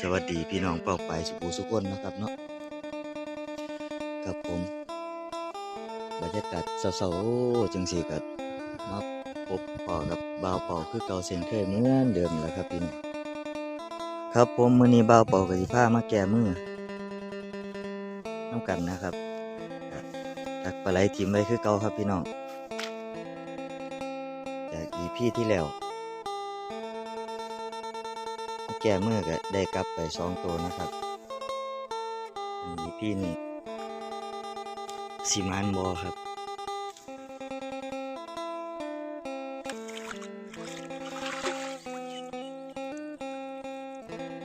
สวัสดีพี่น้องเป่าไปสุภูสุคนนะครับเนาะครับผม บรรยากาศเศร้าๆจังสีกับมาพบปอกับบ่าวเป่าคือเก่าเสียงเคยเหมือนเดิมแหละครับพี่น้องครับผมมือนี้บ่าวเป่ากับสิพามาแก้มือน้ำกันนะครับตักปลาไหลทิมไว้คือเก่าครับพี่น้องจากอีพี่ที่แล้ว แก่เมื่อก็ได้กลับไปสองตัวนะครับมีพี่นี่สีมานบอครับ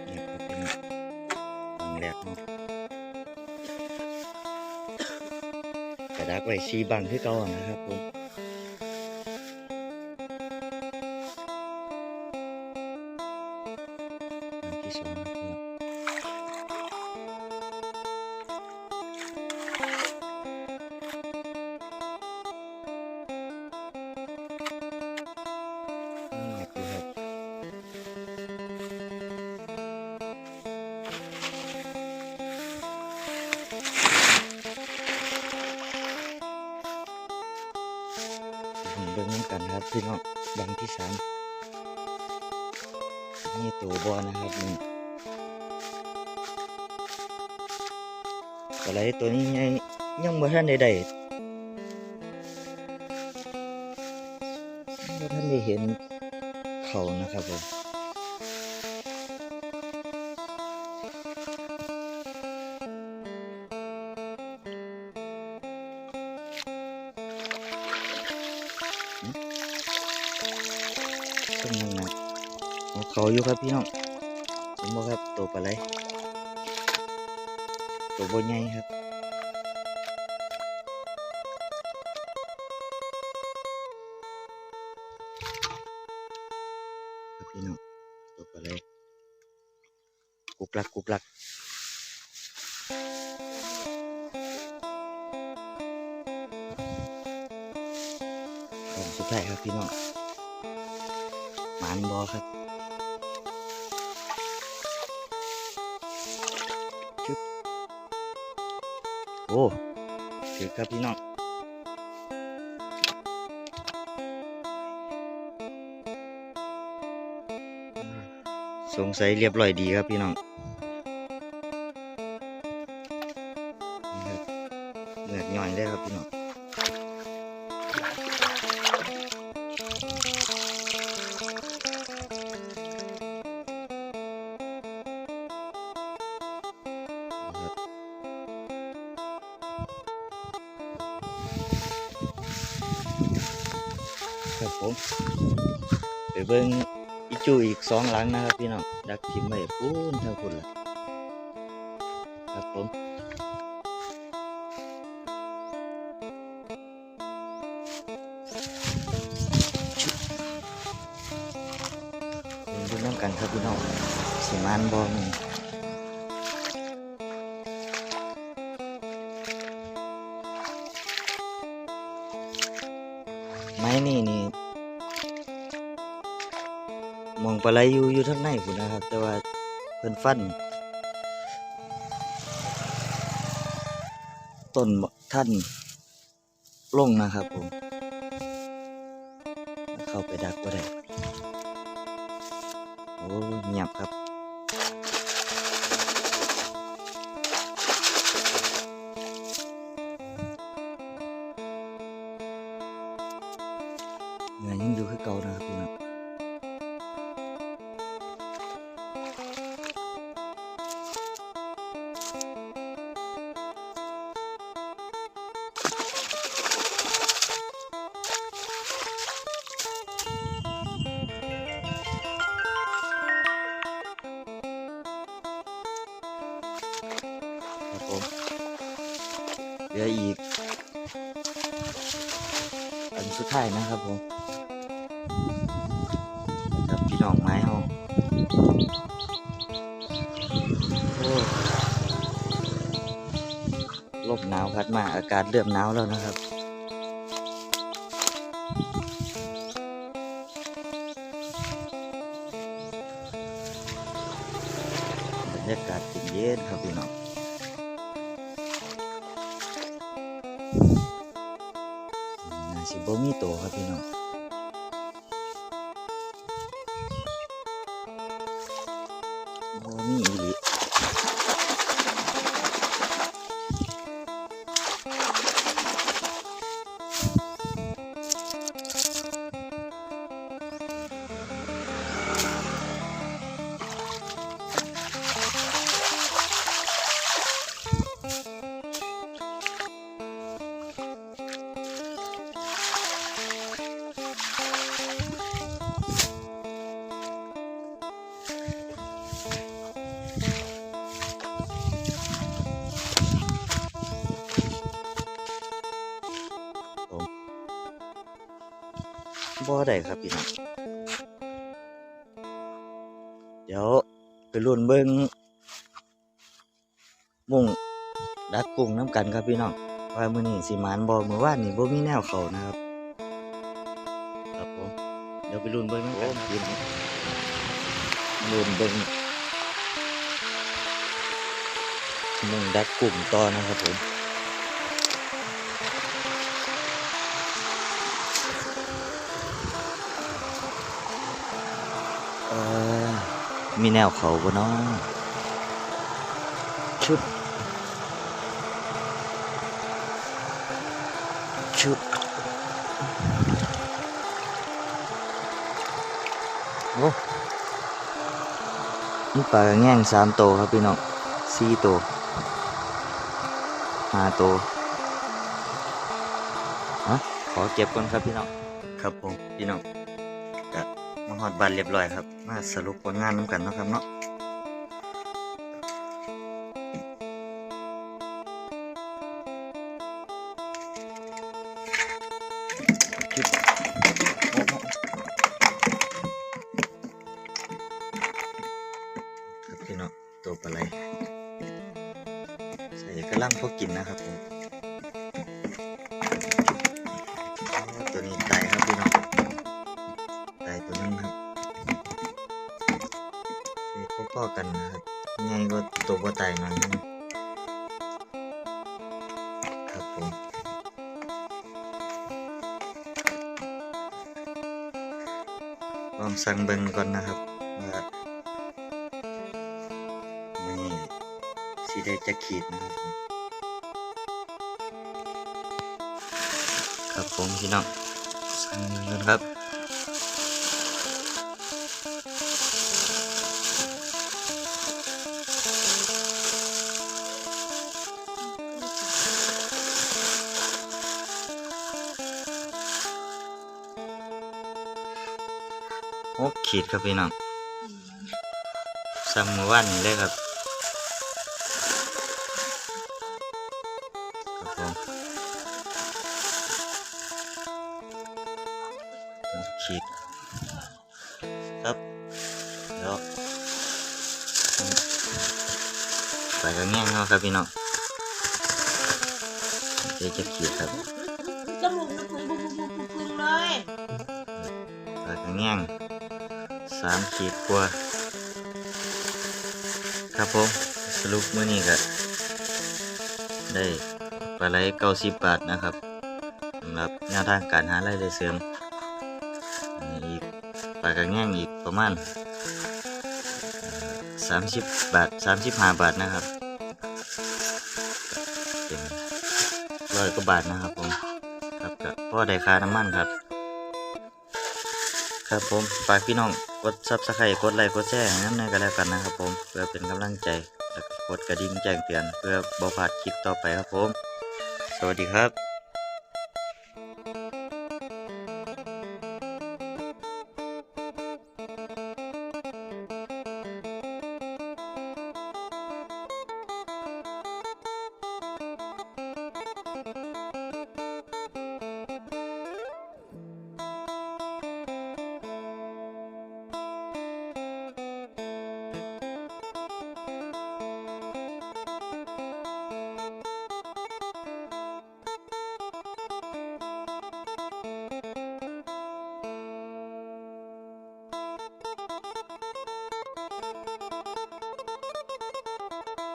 นี่ก็เป็นครั้งแรกเนาะกระดักไว้สีบังคือเก่าอะนะครับผม พี่น้องดังที่สามนี่ตัวบอนะครับนี่อะไรตัวนี้ยังยังบ่ทันได้ได้บ่ทันได้เห็นเขานะครับผม ต้นยังนะเอาเขาอยู่ครับพี่น้องเห็นบ่ครับตัวปลาไหลตัวบ่ใหญ่ครับครับพี่น้องตัวปลาไหลกุกลักกุกลักสุดท้ายครับพี่น้องานบอครับชึบโอ้ถือครับพี่น้องสงสัยเรียบร้อยดีครับพี่น้องเหงือกย่อยได้ครับพี่น้อง ครับผมไปเบิ้งอีจูอีกสองหลังนะครับพี่น้องดักทิมไว้พูนเท่าคุณละครับผมเบิ่งดูน้ำกันครับพี่น้องสีมานบอมอไม้นี่นี่ ปลาไหลอยู่อยู่ทั้งในพุ่นะครับ แต่ว่าเพิ่นฟันต้นท่านลงนะครับผม เข้าไปดักก็ได้โอ้เงียบครับเงินยังอยู่คือเก่านะครับพี่น้อง ครับผมเหลืออีก อันสุดท้ายนะครับผมกับพี่น้องไม้เฮาโอ้ลมหนาวพัดมาอากาศเริ่มหนาวแล้วนะครับยากาศเย็นๆครับพี่น้อง บ่มี บ่ได้ครับพี่น้องเดี๋ยวไปรุ่นเบิ่งมุ่งดักกุ้งน้ำกันครับพี่น้องว่ามื้อนี้สิหมานบ่มื้อวานนี่บ่มีแนวเข้านะครับ ครับผมเดี๋ยวไปรุ่นเบิ่งน้ำกันครับพี่น้องรุ่นเบิ่งมุ่งดักกุ้งต่อนะครับผม มีแนวเขาบ่เนาะชุดชุดโอ้นี่ปลากระแง่งสามโตวครับพี่น้องสี่โตวห้าโตวฮะขอเก็บก่อนครับพี่น้องครับผมพี่น้อง มาหอดบันเรียบร้อยครับ มาสรุปผลงานน้ำกันนะครับเนาะครับพี่น้องตัวปลาไหลใส่กระลังพอกินนะครับผม อกันนะครับง่ายก็ตัวบ่ไตหน่อนครับผมลองสั่งเบิ่งก่อนนะครับว่านี่สีได้จะขีดนะครับครับผมพี่น้องสั่งเบิ่งกันครับ ขีดครับพี่น้องสั่งเมื่อวานนี้เลยครับครับผมหกขีดครับแล้วไปกันแง่งเขาครับพี่น้องเดี๋ยวจะขีดครับจมูกมันพุ่งพุ่งพุ่งพุ่งพุ่งเลยปลากระแง่ง สามขีดกว่า ครับผมสรุปมื้อนี้ก็ได้ปลาไหลเก้าสิบบาทนะครับสำหรับแนวทางการหารายได้เสริมอันนี้อีกปลากระแง่งอีกประมาณสามสิบบาทสามสิบห้าบาทนะครับเป็นร้อยกว่าบาทนะครับผมครับก็พ่อได้ค่าน้ำมันครับ ครับผมฝากพี่น้อง กดซับสไครต์กดไลค์กดแชร์น้ำในกันแล้วกันนะครับผมเพื่อเป็นกำลังใจแล้วก็กดกระดิ่งแจ้งเตือนเพื่อบ่พลาดคลิปต่อไปครับผม สวัสดีครับ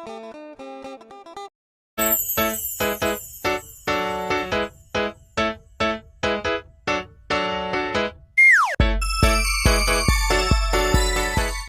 เ